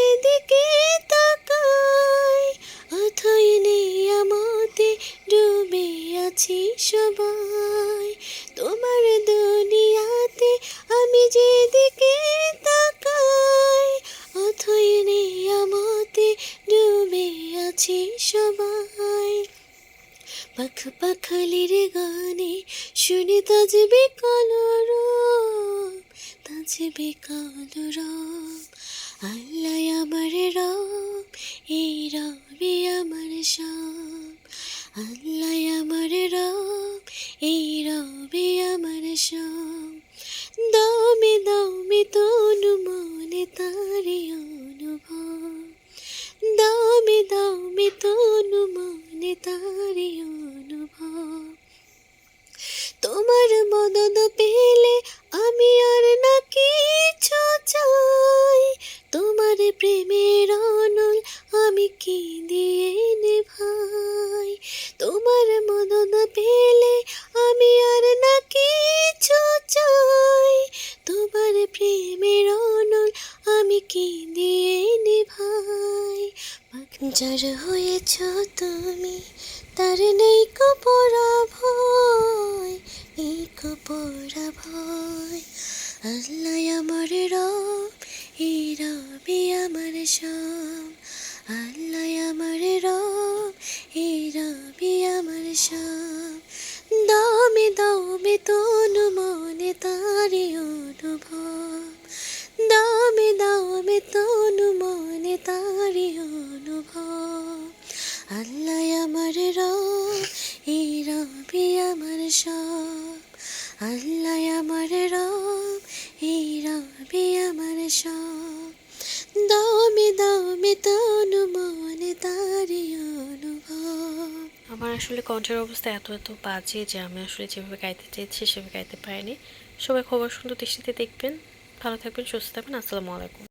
যেদিকে তাকাই, অথই নিয়ামতে ডুবে আছি সবাই। তোমার দুনিয়াতে আমি যেদিকে তাকাই, অথই নিয়ামতে ডুবে আছি সবাই। পাখ পাখালির গানে শুনে তাজবে কলর তাজবে কলর আল্লাহ আমার রব, এই রবি আমার সব। আল্লাহ আমার রব, এই রবি আমার সব। দমে দমে তনু মনে তারি অনুভব। দমে দমে তনু মনে তারি অনুভব। তোমার মদত পেলে প্রেমের অনল আমি কি দিয়ে নে ভাই। তোমার মদত পেলে আমি আর না কিছু চাই। তোমার প্রেমের অনল আমি কি দিয়ে নে ভাই। যার হয়েছ তুমি, তার নেই কপরা ভয় এই কপরা ভয়। আল্লাহ সব আল্লাহ আমার রব এই রবি আমার সব দমে দমে তনু মনে তারি অনুভব। দমে দমে তনু মনে তারি অনুভব। আল্লাহ আমার রব এই রবি আমার সব আল্লাহ আমার রব এই রবি আমার সব দমে দমে তনু মনে তারি আমার আসলে কণ্ঠের অবস্থা এত এত বাজে যে আমি আসলে যেভাবে গাইতে চেয়েছি সেভাবে গাইতে পারিনি। সবাই খবর সুন্দর দৃষ্টিতে দেখবেন। ভালো থাকবেন, সুস্থ থাকবেন। আসসালামু আলাইকুম।